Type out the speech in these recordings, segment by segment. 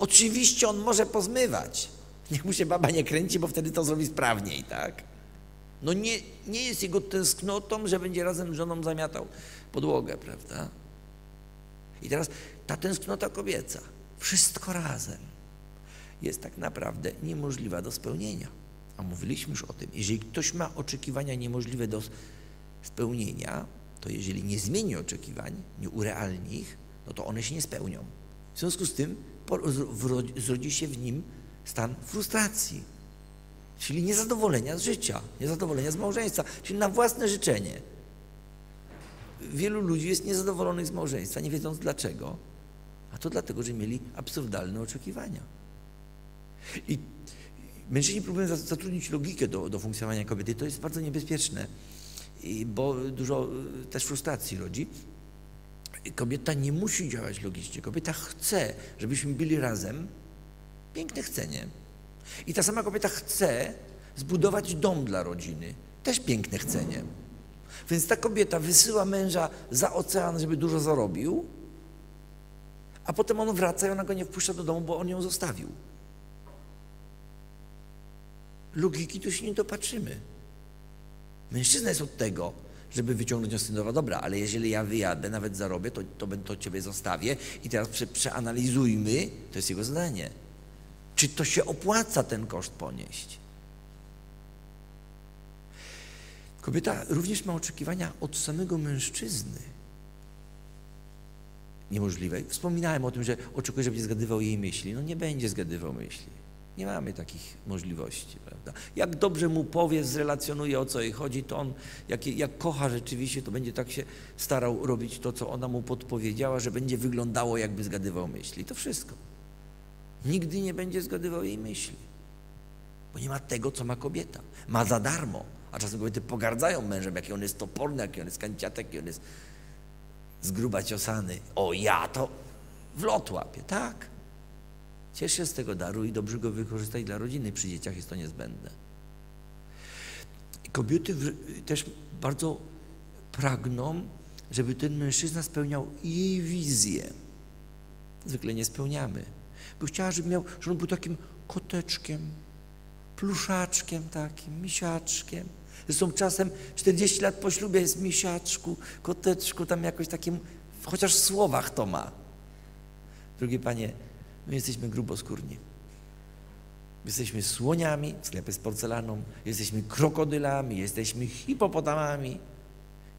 Oczywiście on może pozmywać. Niech mu się baba nie kręci, bo wtedy to zrobi sprawniej, tak? No nie, nie jest jego tęsknotą, że będzie razem z żoną zamiatał podłogę, prawda? I teraz ta tęsknota kobieca, wszystko razem, jest tak naprawdę niemożliwa do spełnienia. A mówiliśmy już o tym, jeżeli ktoś ma oczekiwania niemożliwe do spełnienia, to jeżeli nie zmieni oczekiwań, nie urealni ich, no to one się nie spełnią. W związku z tym zrodzi się w nim stan frustracji, czyli niezadowolenia z życia, niezadowolenia z małżeństwa, czyli na własne życzenie. Wielu ludzi jest niezadowolonych z małżeństwa, nie wiedząc dlaczego, a to dlatego, że mieli absurdalne oczekiwania. I mężczyźni próbują zatrudnić logikę do, do funkcjonowania kobiety. To jest bardzo niebezpieczne, bo dużo y, też frustracji rodzi. Kobieta nie musi działać logicznie. Kobieta chce, żebyśmy byli razem. Piękne chcenie. I ta sama kobieta chce zbudować dom dla rodziny. Też piękne chcenie. Więc ta kobieta wysyła męża za ocean, żeby dużo zarobił, a potem on wraca i ona go nie wpuszcza do domu, bo on ją zostawił. Logiki tu się nie dopatrzymy. Mężczyzna jest od tego, żeby wyciągnąć wnioski, dobra, ale jeżeli ja wyjadę, nawet zarobię, to, to, to ciebie zostawię i teraz prze, przeanalizujmy, to jest jego zadanie. Czy to się opłaca ten koszt ponieść? Kobieta również ma oczekiwania od samego mężczyzny. Niemożliwe. Wspominałem o tym, że oczekuje, że będzie zgadywał jej myśli. No nie będzie zgadywał myśli. Nie mamy takich możliwości, prawda? Jak dobrze mu powie, zrelacjonuje o co jej chodzi, to on, jak, jak kocha rzeczywiście, to będzie tak się starał robić to, co ona mu podpowiedziała, że będzie wyglądało, jakby zgadywał myśli. To wszystko. Nigdy nie będzie zgadywał jej myśli, bo nie ma tego, co ma kobieta. Ma za darmo, a czasem kobiety pogardzają mężem, jaki on jest toporny, jaki on jest kanciatek, jaki on jest z gruba ciosany. O, ja to w lot łapię, tak? Ciesz się z tego daru i dobrze go wykorzystaj dla rodziny. Przy dzieciach jest to niezbędne. Kobiety też bardzo pragną, żeby ten mężczyzna spełniał jej wizję. Zwykle nie spełniamy. Bo chciała, żeby miał, żeby on był takim koteczkiem, pluszaczkiem takim, misiaczkiem. Zresztą czasem 40 lat po ślubie jest misiaczku, koteczku, tam jakoś takim, chociaż w słowach to ma. Drogie panie, My jesteśmy gruboskórni. Jesteśmy słoniami w sklepie z porcelaną, jesteśmy krokodylami, jesteśmy hipopotamami.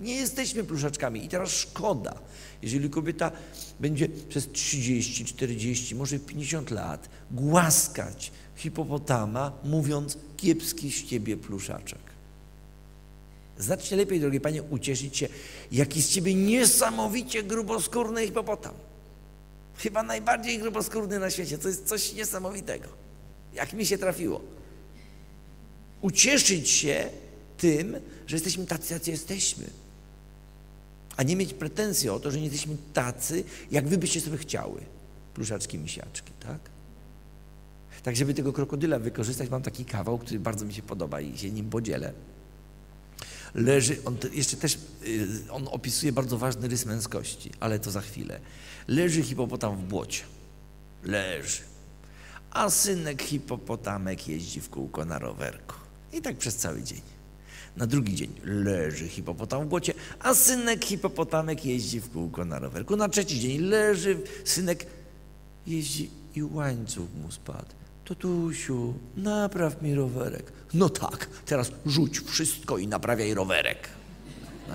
Nie jesteśmy pluszaczkami. I teraz szkoda, jeżeli kobieta będzie przez 30, 40, może 50 lat głaskać hipopotama, mówiąc kiepski z ciebie pluszaczek. Znacznie lepiej, drogie panie, ucieszyć się, jaki z ciebie niesamowicie gruboskórny hipopotam. Chyba najbardziej gruboskórny na świecie. To jest coś niesamowitego. Jak mi się trafiło. Ucieszyć się tym, że jesteśmy tacy, jacy jesteśmy. A nie mieć pretensji o to, że nie jesteśmy tacy, jak wy byście sobie chciały. Pluszaczki, misiaczki, tak? Tak, żeby tego krokodyla wykorzystać, mam taki kawał, który bardzo mi się podoba i się nim podzielę. Leży, on jeszcze też, y, on opisuje bardzo ważny rys męskości, ale to za chwilę. Leży hipopotam w błocie. Leży. A synek hipopotamek jeździ w kółko na rowerku. I tak przez cały dzień. Na drugi dzień leży hipopotam w błocie, a synek hipopotamek jeździ w kółko na rowerku. Na trzeci dzień leży synek, jeździ i łańcuch mu spadł. Totusiu, napraw mi rowerek. No tak, teraz rzuć wszystko i naprawiaj rowerek. No.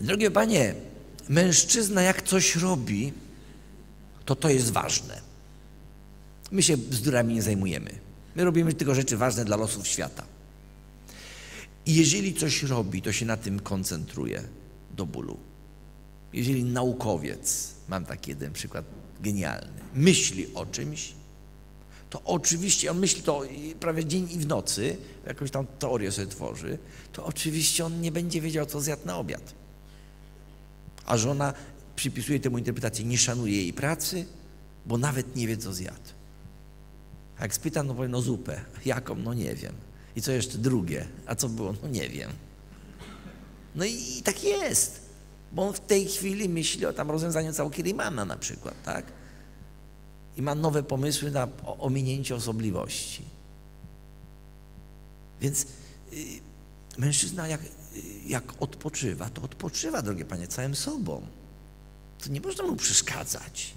Drogie panie, mężczyzna jak coś robi, to to jest ważne. My się bzdurami nie zajmujemy. My robimy tylko rzeczy ważne dla losów świata. I jeżeli coś robi, to się na tym koncentruje do bólu. Jeżeli naukowiec, mam taki jeden przykład genialny, myśli o czymś, to oczywiście, on myśli to prawie dzień i w nocy, jakąś tam teorię sobie tworzy, to oczywiście on nie będzie wiedział, co zjadł na obiad. A żona przypisuje temu interpretację, nie szanuje jej pracy, bo nawet nie wie, co zjadł. A jak spytam, no powiem, no zupę. Jaką? No nie wiem. I co jeszcze drugie? A co było? No nie wiem. No i, i tak jest. Bo on w tej chwili myśli o tam rozwiązaniu całkielimana na przykład, tak? i ma nowe pomysły na ominięcie osobliwości. Więc y, mężczyzna jak, y, jak odpoczywa, to odpoczywa, drogie panie, całym sobą. To nie można mu przeszkadzać.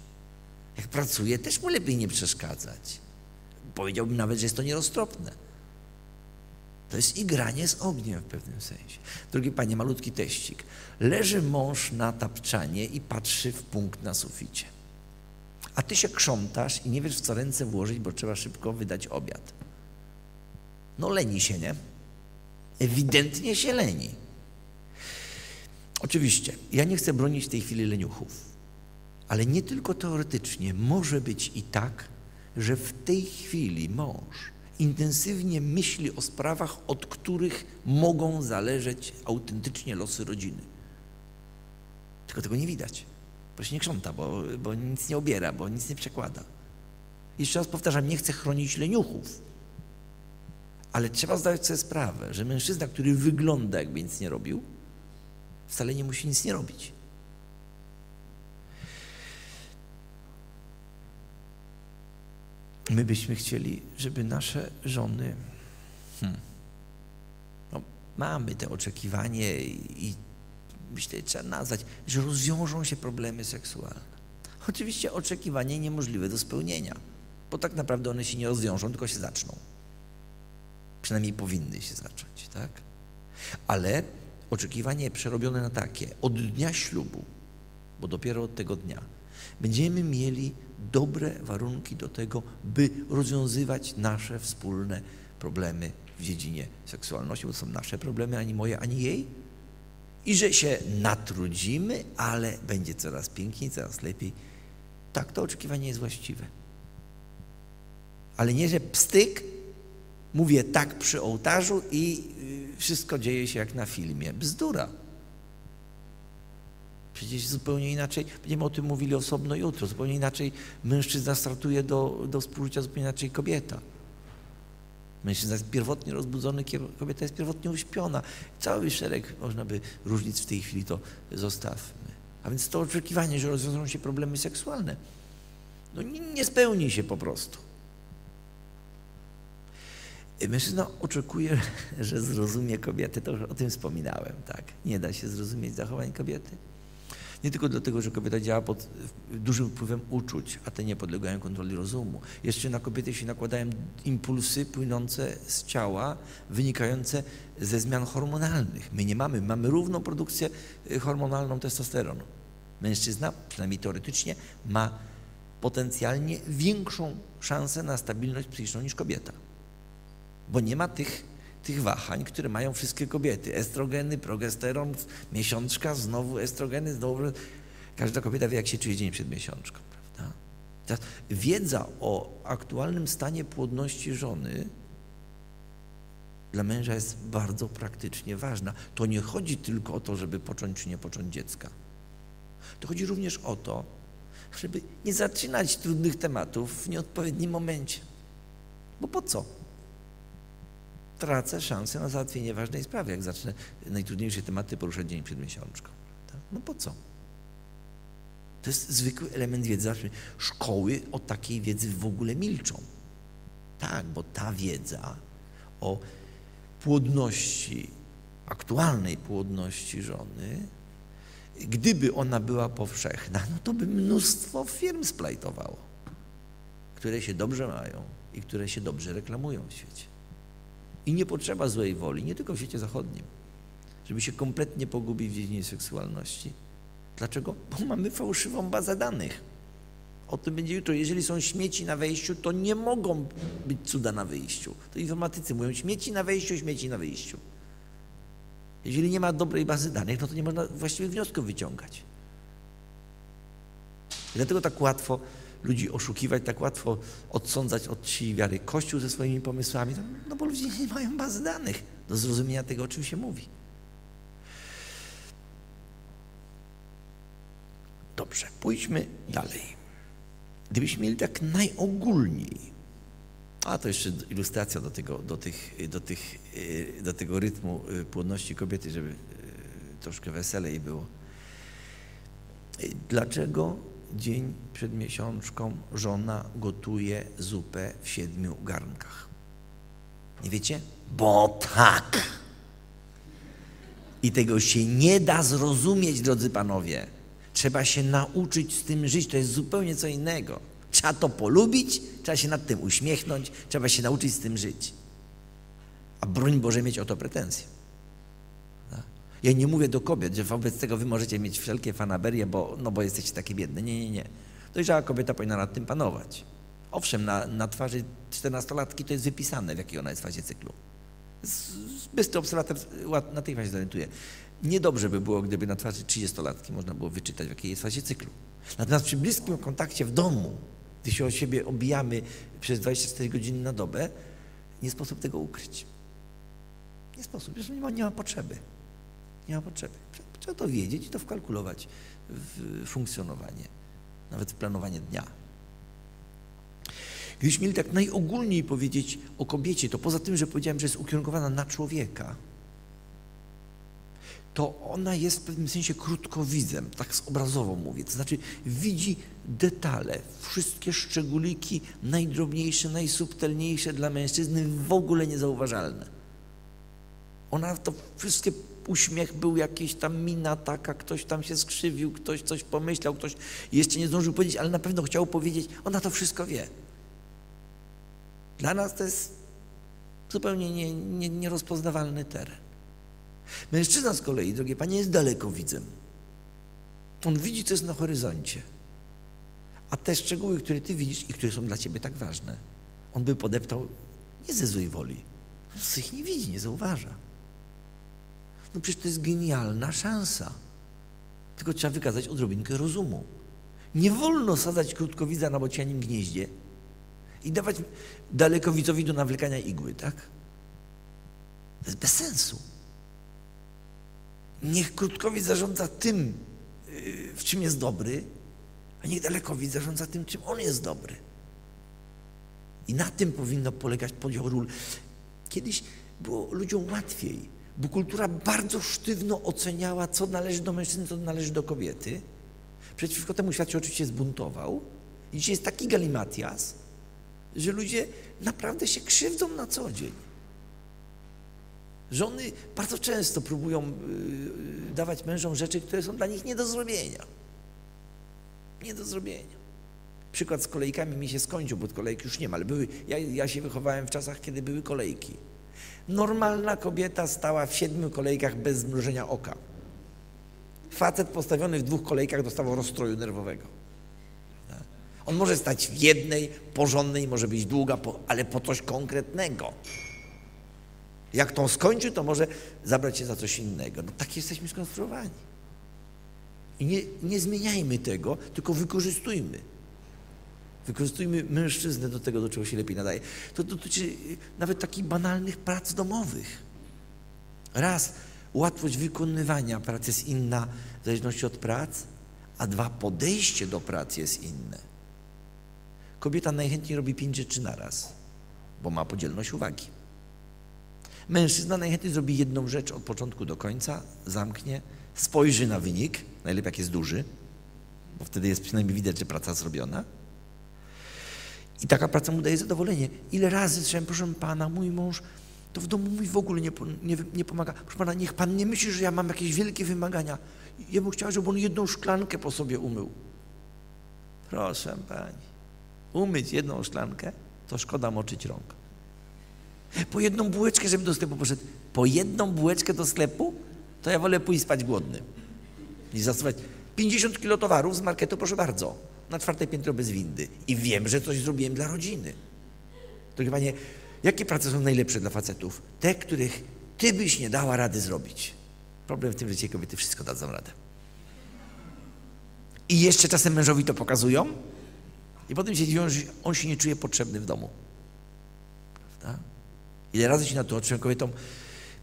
Jak pracuje, też mu lepiej nie przeszkadzać. Powiedziałbym nawet, że jest to nieroztropne. To jest igranie z ogniem w pewnym sensie. Drogie panie, malutki teścik. Leży mąż na tapczanie i patrzy w punkt na suficie. A ty się krzątasz i nie wiesz, w co ręce włożyć, bo trzeba szybko wydać obiad. No leni się, nie? Ewidentnie się leni. Oczywiście, ja nie chcę bronić w tej chwili leniuchów, ale nie tylko teoretycznie. Może być i tak, że w tej chwili mąż intensywnie myśli o sprawach, od których mogą zależeć autentycznie losy rodziny. Tylko tego nie widać, bo się nie krząta, bo, bo nic nie obiera, bo nic nie przekłada. Jeszcze raz powtarzam, nie chcę chronić leniuchów, ale trzeba zdawać sobie sprawę, że mężczyzna, który wygląda jakby nic nie robił, wcale nie musi nic nie robić. My byśmy chcieli, żeby nasze żony, hmm, no, mamy te oczekiwanie i, myślę, trzeba nazwać, że rozwiążą się problemy seksualne. Oczywiście oczekiwanie niemożliwe do spełnienia, bo tak naprawdę one się nie rozwiążą, tylko się zaczną. Przynajmniej powinny się zacząć, tak? Ale oczekiwanie przerobione na takie, od dnia ślubu, bo dopiero od tego dnia, będziemy mieli dobre warunki do tego, by rozwiązywać nasze wspólne problemy w dziedzinie seksualności, bo to są nasze problemy, ani moje, ani jej. I że się natrudzimy, ale będzie coraz piękniej, coraz lepiej. Tak, to oczekiwanie jest właściwe. Ale nie, że pstyk, mówię tak przy ołtarzu i y, wszystko dzieje się jak na filmie. Bzdura. Przecież zupełnie inaczej, będziemy o tym mówili osobno jutro, zupełnie inaczej mężczyzna startuje do, do współżycia, zupełnie inaczej kobieta. Mężczyzna jest pierwotnie rozbudzony, kobieta jest pierwotnie uśpiona. Cały szereg, można by różnic w tej chwili to zostawmy. A więc to oczekiwanie, że rozwiążą się problemy seksualne, no nie, nie spełni się po prostu. Mężczyzna oczekuje, że zrozumie kobietę, to już o tym wspominałem, tak. Nie da się zrozumieć zachowań kobiety. Nie tylko dlatego, że kobieta działa pod dużym wpływem uczuć, a te nie podlegają kontroli rozumu. Jeszcze na kobietę się nakładają impulsy płynące z ciała, wynikające ze zmian hormonalnych. My nie mamy, mamy równą produkcję y, hormonalną testosteronu. Mężczyzna, przynajmniej teoretycznie, ma potencjalnie większą szansę na stabilność psychiczną niż kobieta. Bo nie ma tych tych wahań, które mają wszystkie kobiety. Estrogeny, progesteron, miesiączka, znowu estrogeny, znowu... Każda kobieta wie, jak się czuje dzień przed miesiączką. Prawda? Teraz wiedza o aktualnym stanie płodności żony dla męża jest bardzo praktycznie ważna. To nie chodzi tylko o to, żeby począć czy nie począć dziecka. To chodzi również o to, żeby nie zaczynać trudnych tematów w nieodpowiednim momencie. Bo po co? Tracę szansę na załatwienie ważnej sprawy, jak zacznę najtrudniejsze tematy poruszać dzień przed miesiączką. No po co? To jest zwykły element wiedzy. Szkoły o takiej wiedzy w ogóle milczą. Tak, bo ta wiedza o płodności, aktualnej płodności żony, gdyby ona była powszechna, no to by mnóstwo firm splajtowało, które się dobrze mają i które się dobrze reklamują w świecie. I nie potrzeba złej woli, nie tylko w świecie zachodnim, żeby się kompletnie pogubić w dziedzinie seksualności. Dlaczego? Bo mamy fałszywą bazę danych. O tym będzie jutro. Jeżeli są śmieci na wejściu, to nie mogą być cuda na wyjściu. To informatycy mówią śmieci na wejściu, śmieci na wyjściu. Jeżeli nie ma dobrej bazy danych, no to nie można właściwych wniosków wyciągać. I dlatego tak łatwo ludzi oszukiwać, tak łatwo odsądzać od czci wiary Kościół ze swoimi pomysłami, no, no bo ludzie nie mają bazy danych do zrozumienia tego, o czym się mówi. Dobrze, pójdźmy dalej. Gdybyśmy mieli tak najogólniej, a to jeszcze ilustracja do tego, do, tych, do, tych, do tego rytmu y, płodności kobiety, żeby y, troszkę weselej było. Dlaczego dzień przed miesiączką żona gotuje zupę w siedmiu garnkach? Nie wiecie? Bo tak. I tego się nie da zrozumieć, drodzy panowie. Trzeba się nauczyć z tym żyć. To jest zupełnie co innego. Trzeba to polubić, trzeba się nad tym uśmiechnąć, trzeba się nauczyć z tym żyć. A broń Boże mieć o to pretensje. Ja nie mówię do kobiet, że wobec tego wy możecie mieć wszelkie fanaberie, bo, no bo jesteście takie biedne. Nie, nie, nie. Dojrzała kobieta powinna nad tym panować. Owszem, na, na twarzy czternastolatki to jest wypisane, w jakiej ona jest fazie cyklu. Bystry obserwator natychmiast zorientuje. Niedobrze by było, gdyby na twarzy trzydziestolatki można było wyczytać, w jakiej jest fazie cyklu. Natomiast przy bliskim kontakcie w domu, gdy się o siebie obijamy przez 24 godziny na dobę, nie sposób tego ukryć. Nie sposób, zresztą nie ma, nie ma potrzeby. Nie ma potrzeby. Trzeba to wiedzieć i to wkalkulować w funkcjonowanie, nawet w planowanie dnia. Gdybyśmy mieli tak najogólniej powiedzieć o kobiecie, to poza tym, że powiedziałem, że jest ukierunkowana na człowieka, to ona jest w pewnym sensie krótkowidzem, tak obrazowo mówię. To znaczy widzi detale, wszystkie szczególiki, najdrobniejsze, najsubtelniejsze dla mężczyzny, w ogóle niezauważalne. Ona to wszystkie uśmiech był jakiś tam mina taka, ktoś tam się skrzywił, ktoś coś pomyślał, ktoś jeszcze nie zdążył powiedzieć, ale na pewno chciał powiedzieć, ona to wszystko wie. Dla nas to jest zupełnie nie, nie, nierozpoznawalny teren. Mężczyzna z kolei, drogie panie, jest dalekowidzem. On widzi, co jest na horyzoncie. A te szczegóły, które ty widzisz i które są dla ciebie tak ważne, on by podeptał nie ze złej woli. On ich nie widzi, nie zauważa. No przecież to jest genialna szansa. Tylko trzeba wykazać odrobinkę rozumu. Nie wolno sadzać krótkowidza na bocianim gnieździe i dawać dalekowidzowi do nawlekania igły, tak? To jest bez sensu. Niech krótkowidz zarządza tym, y, w czym jest dobry, a niech dalekowidz zarządza tym, czym on jest dobry. I na tym powinno polegać podział ról. Kiedyś było ludziom łatwiej, bo kultura bardzo sztywno oceniała, co należy do mężczyzny, co należy do kobiety. Przeciwko temu świat się oczywiście zbuntował. I dzisiaj jest taki galimatias, że ludzie naprawdę się krzywdzą na co dzień. Żony bardzo często próbują y, dawać mężom rzeczy, które są dla nich nie do zrobienia. Nie do zrobienia. Przykład z kolejkami mi się skończył, bo kolejki już nie ma, ale były, ja, ja się wychowałem w czasach, kiedy były kolejki. Normalna kobieta stała w siedmiu kolejkach bez zmrużenia oka. Facet postawiony w dwóch kolejkach dostawał rozstroju nerwowego. On może stać w jednej, porządnej, może być długa, ale po coś konkretnego. Jak tą skończy, to może zabrać się za coś innego. No tak jesteśmy skonstruowani. I nie, nie zmieniajmy tego, tylko wykorzystujmy. Wykorzystujmy mężczyznę do tego, do czego się lepiej nadaje. To dotyczy nawet takich banalnych prac domowych. Raz, łatwość wykonywania pracy jest inna w zależności od prac, a dwa, podejście do pracy jest inne. Kobieta najchętniej robi pięć rzeczy naraz, bo ma podzielność uwagi. Mężczyzna najchętniej zrobi jedną rzecz od początku do końca, zamknie, spojrzy na wynik, najlepiej jak jest duży, bo wtedy jest przynajmniej widać, że praca zrobiona. I taka praca mu daje zadowolenie. Ile razy słyszałem, proszę pana, mój mąż to w domu mi w ogóle nie, nie, nie pomaga. Proszę pana, niech pan nie myśli, że ja mam jakieś wielkie wymagania. Ja bym chciała, żeby on jedną szklankę po sobie umył. Proszę pani, umyć jedną szklankę, to szkoda moczyć rąk. Po jedną bułeczkę, żeby do sklepu poszedł. Po jedną bułeczkę do sklepu, to ja wolę pójść spać głodny. Niż zasuwać 50 kilo towarów z marketu, proszę bardzo, na czwarte piętro bez windy. I wiem, że coś zrobiłem dla rodziny. Drogie panie, jakie prace są najlepsze dla facetów? Te, których ty byś nie dała rady zrobić. Problem w tym, że ci kobiety wszystko dadzą radę. I jeszcze czasem mężowi to pokazują i potem się dziwią, że on się nie czuje potrzebny w domu. Prawda? Ile razy się na to otrzyłem kobietom,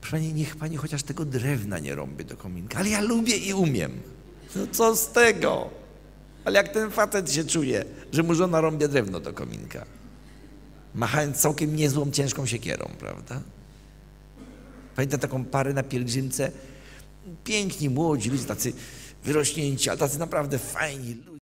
proszę Pani, niech Pani chociaż tego drewna nie rąby do kominka, ale ja lubię i umiem. No co z tego? Ale jak ten facet się czuje, że mu żona rąbie drewno do kominka, machając całkiem niezłą, ciężką siekierą, prawda? Pamiętam taką parę na pielgrzymce, piękni, młodzi ludzie, tacy wyrośnięci, ale tacy naprawdę fajni ludzie.